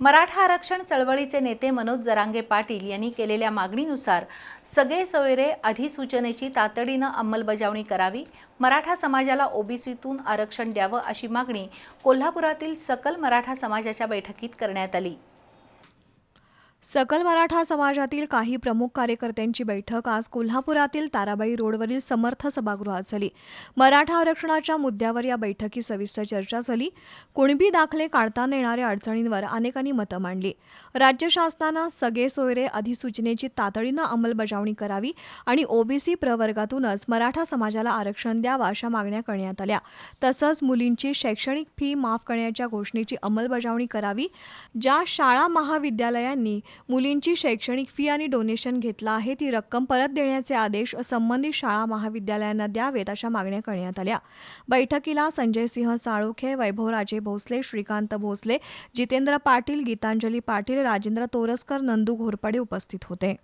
मराठा आरक्षण चळवळीचे नेते मनोज जरांगे पाटील यांनी केलेल्या मागणीनुसार सगळे सोयरे अधिसूचनेची तातडीनं अंमलबजावणी करावी मराठा समाजाला ओबीसीतून आरक्षण द्यावं अशी मागणी कोल्हापुरातील सकल मराठा समाजाच्या बैठकीत करण्यात आली. सकल मराठा समाजातील काही प्रमुख कार्यकर्त्यांची बैठक आज कोल्हापुरातील ताराबाई रोडवरील समर्थ सभागृहात झाली. मराठा आरक्षणाच्या मुद्द्यावर या बैठकी सविस्तर चर्चा झाली. कुणबी दाखले काढताना येणाऱ्या अडचणींवर अनेकांनी मतं मांडली. राज्य शासनानं सगळे सोयरे अधिसूचनेची तातडीनं अंमलबजावणी करावी आणि ओबीसी प्रवर्गातूनच मराठा समाजाला आरक्षण द्यावं अशा मागण्या करण्यात आल्या. तसंच मुलींची शैक्षणिक फी माफ करण्याच्या घोषणेची अंमलबजावणी करावी. ज्या शाळा महाविद्यालयांनी मुलींची शैक्षणिक फी आणि डोनेशन घेतलं आहे. ती रक्कम परत देण्याचे आदेश संबंधित शाळा महाविद्यालयांना द्यावेत अशा मागण्या करण्यात आल्या. बैठकीला संजय सिंह साळोखे वैभवराजे भोसले श्रीकांत भोसले जितेंद्र पाटील गीतांजली पाटील राजेंद्र तोरसकर नंदू घोरपडे उपस्थित होते.